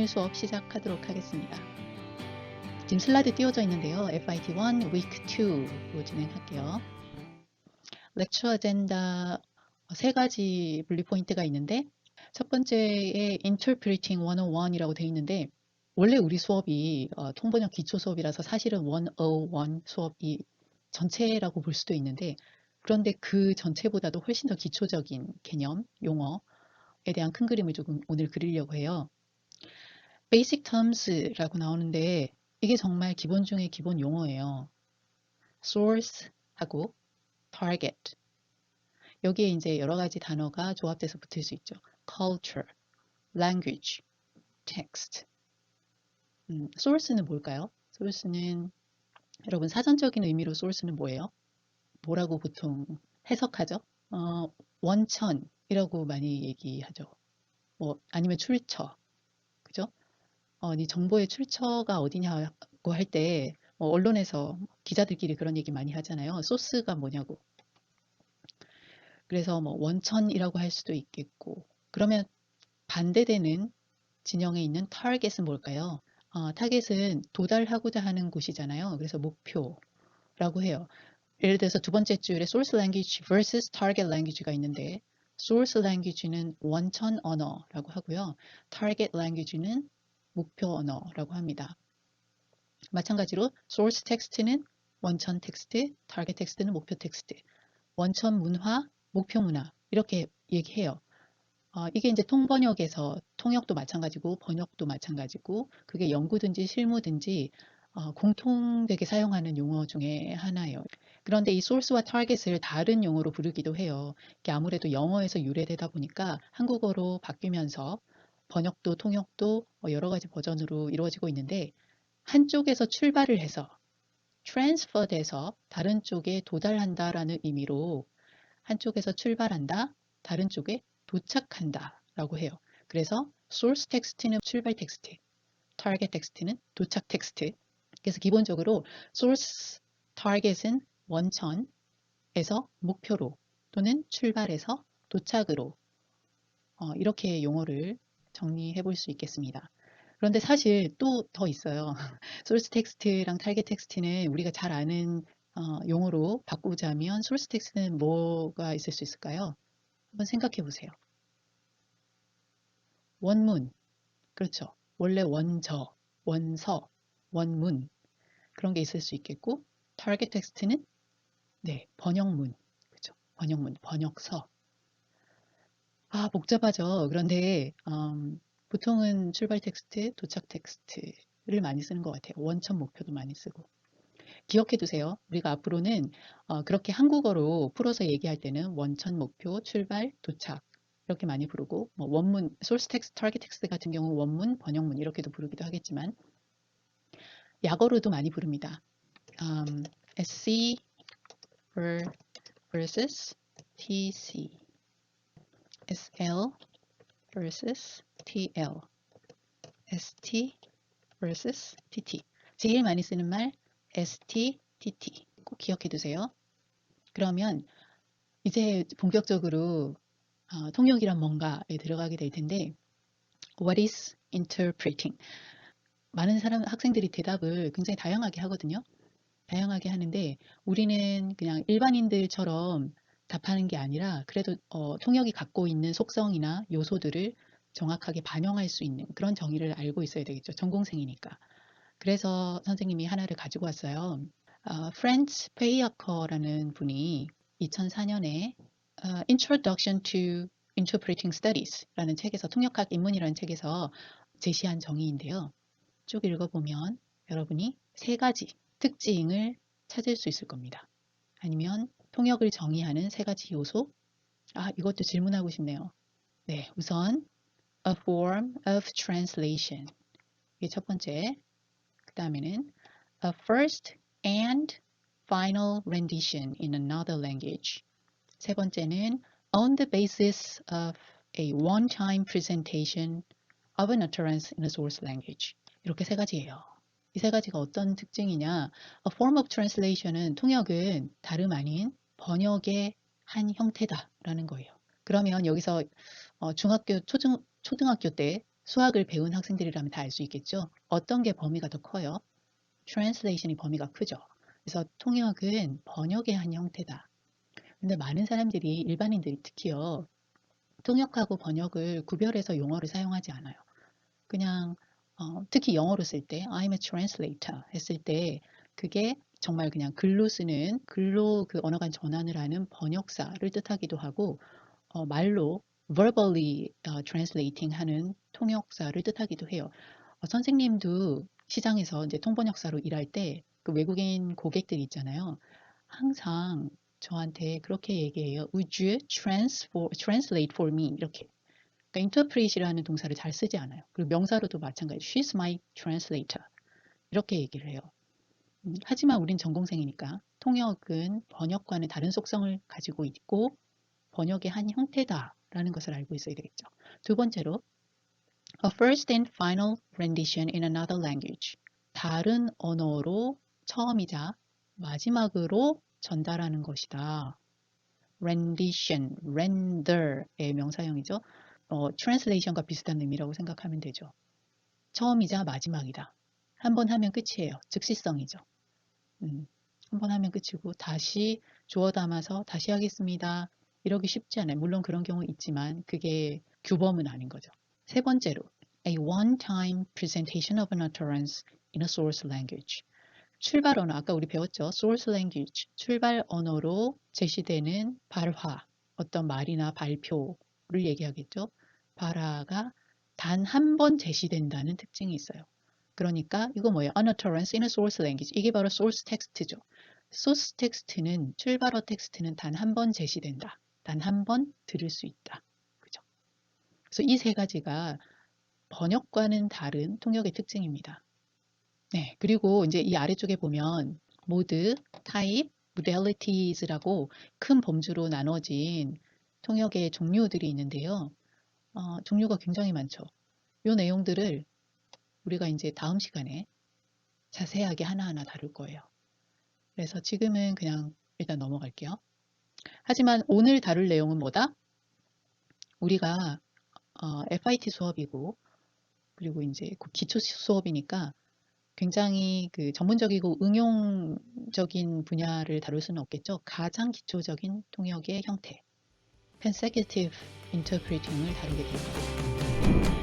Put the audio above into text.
오늘 수업 시작하도록 하겠습니다. 지금 슬라이드 띄워져 있는데요. FIT1 Week 2로 진행할게요. 렉처 아젠다 세 가지 분리 포인트가 있는데 첫 번째에 Interpreting 101이라고 되어 있는데 원래 우리 수업이 어, 통번역 기초 수업이라서 사실은 101 수업이 전체라고 볼 수도 있는데 그런데 그 전체보다도 훨씬 더 기초적인 개념, 용어에 대한 큰 그림을 조금 오늘 그리려고 해요. Basic terms라고 나오는데 이게 정말 기본 중에 기본 용어예요. source하고 target. 여기에 이제 여러 가지 단어가 조합돼서 붙을 수 있죠. culture, language, text. 음, source는 뭘까요? source는 여러분 사전적인 의미로 source는 뭐예요? 뭐라고 보통 해석하죠? 어, 원천이라고 많이 얘기하죠. 뭐 아니면 출처? 어, 이 정보의 출처가 어디냐고 할때뭐 언론에서 기자들끼리 그런 얘기 많이 하잖아요. 소스가 뭐냐고. 그래서 뭐 원천이라고 할 수도 있겠고 그러면 반대되는 진영에 있는 타겟은 뭘까요? 어, 타겟은 도달하고자 하는 곳이잖아요. 그래서 목표라고 해요. 예를 들어서 두 번째 줄에 source language versus target language가 있는데 source language는 원천 언어라고 하고요. target language는 목표 언어라고 합니다. 마찬가지로 source 텍스트는 원천 텍스트, target 텍스트는 목표 텍스트, 원천 문화, 목표 문화 이렇게 얘기해요. 어, 이게 이제 통번역에서 통역도 마찬가지고 번역도 마찬가지고 그게 연구든지 실무든지 어, 공통되게 사용하는 용어 중에 하나예요. 그런데 이 source와 target을 다른 용어로 부르기도 해요. 이게 아무래도 영어에서 유래되다 보니까 한국어로 바뀌면서 번역도 통역도 뭐 여러 가지 버전으로 이루어지고 있는데 한쪽에서 출발을 해서 transfer 돼서 다른 쪽에 도달한다라는 의미로 한쪽에서 출발한다, 다른 쪽에 도착한다 라고 해요. 그래서 source 텍스트는 출발 텍스트, target 텍스트는 도착 텍스트. 그래서 기본적으로 source target은 원천에서 목표로 또는 출발해서 도착으로 어, 이렇게 용어를 정리해 볼 수 있겠습니다. 그런데 사실 또 더 있어요. source 텍스트랑 target 텍스트는 우리가 잘 아는 어, 용어로 바꾸자면 source 텍스트는 뭐가 있을 수 있을까요? 한번 생각해 보세요. 원문. 그렇죠. 원래 원저, 원서, 원문. 그런 게 있을 수 있겠고, target 텍스트는 네, 번역문. 그죠. 번역문, 번역서. 아, 복잡하죠. 그런데, 음, 보통은 출발 텍스트, 도착 텍스트를 많이 쓰는 것 같아요. 원천 목표도 많이 쓰고. 기억해 두세요. 우리가 앞으로는 어, 그렇게 한국어로 풀어서 얘기할 때는 원천 목표, 출발, 도착 이렇게 많이 부르고 뭐 원문, 소스 텍스트, 타겟 텍스트 같은 경우 원문, 번역문 이렇게도 부르기도 하겠지만 약어로도 많이 부릅니다. Um, SC versus TC SL versus TL ST versus TT 제일 많이 쓰는 말 STTT 꼭 기억해 두세요. 그러면 이제 본격적으로 어, 통역이란 뭔가에 들어가게 될 텐데 What is interpreting? 많은 사람 학생들이 대답을 굉장히 다양하게 하거든요. 다양하게 하는데 우리는 그냥 일반인들처럼 답하는 게 아니라 그래도 어, 통역이 갖고 있는 속성이나 요소들을 정확하게 반영할 수 있는 그런 정의를 알고 있어야 되겠죠. 전공생이니까. 그래서 선생님이 하나를 가지고 왔어요. 어, 프렌치 페이아커라는 분이 2004년에 어, Introduction to Interpreting Studies라는 책에서 통역학 입문이라는 책에서 제시한 정의인데요. 쭉 읽어보면 여러분이 세 가지 특징을 찾을 수 있을 겁니다. 아니면 통역을 정의하는 세 가지 요소. 아, 이것도 질문하고 싶네요. 네, 우선 a form of translation. 이게 첫 번째. 그 다음에는 a first and final rendition in another language. 세 번째는 on the basis of a one-time presentation of an utterance in a source language. 이렇게 세 가지예요. 이 세 가지가 어떤 특징이냐? A form of translation은 통역은 다름 아닌 번역의 한 형태다라는 거예요. 그러면 여기서 어, 중학교, 초등, 초등학교 때 수학을 배운 학생들이라면 다 알 수 있겠죠. 어떤 게 범위가 더 커요? translation이 범위가 크죠. 그래서 통역은 번역의 한 형태다. 근데 많은 사람들이 일반인들이 특히요. 통역하고 번역을 구별해서 용어를 사용하지 않아요. 그냥 어, 특히 영어로 쓸 때 I'm a translator 했을 때 그게 정말 그냥 글로 쓰는 글로 그 언어 간 전환을 하는 번역사를 뜻하기도 하고 어, 말로 verbally 어, translating 하는 통역사를 뜻하기도 해요. 어, 선생님도 시장에서 이제 통번역사로 일할 때 그 외국인 고객들 있잖아요. 항상 저한테 그렇게 얘기해요. Would you transfor, translate for me? 이렇게. 그러니까 interpret이라는 동사를 잘 쓰지 않아요. 그리고 명사로도 마찬가지. She's my translator. 이렇게 얘기를 해요. 음, 하지만 우린 전공생이니까 통역은 번역과는 다른 속성을 가지고 있고 번역의 한 형태다라는 것을 알고 있어야 되겠죠. 두 번째로 a first and final rendition in another language. 다른 언어로 처음이자 마지막으로 전달하는 것이다. rendition, render의 명사형이죠. 어, translation과 비슷한 의미라고 생각하면 되죠. 처음이자 마지막이다. 한 번 하면 끝이에요. 즉시성이죠. 음, 한 번 하면 끝이고 다시 주워 담아서 다시 하겠습니다. 이러기 쉽지 않아요. 물론 그런 경우 있지만 그게 규범은 아닌 거죠. 세 번째로 a one-time presentation of an utterance in a source language. 출발 언어, 아까 우리 배웠죠? source language, 출발 언어로 제시되는 발화, 어떤 말이나 발표를 얘기하겠죠? 발화가 단 한 번 제시된다는 특징이 있어요. 그러니까 이거 뭐예요? An utterance in a source language. 이게 바로 source text죠. source text는 출발어 텍스트는 단 한 번 제시된다. 단 한 번 들을 수 있다. 그죠? 그래서 이 세 가지가 번역과는 다른 통역의 특징입니다. 네, 그리고 이제 이 아래쪽에 보면 모드, 타입, modalities라고 큰 범주로 나눠진 통역의 종류들이 있는데요. 어, 종류가 굉장히 많죠. 이 내용들을 우리가 이제 다음 시간에 자세하게 하나하나 다룰 거예요. 그래서 지금은 그냥 일단 넘어갈게요. 하지만 오늘 다룰 내용은 뭐다? 우리가 어, FIT 수업이고 그리고 이제 그 기초 수업이니까 굉장히 그 전문적이고 응용적인 분야를 다룰 수는 없겠죠. 가장 기초적인 통역의 형태, consecutive interpreting을 다루게 됩니다.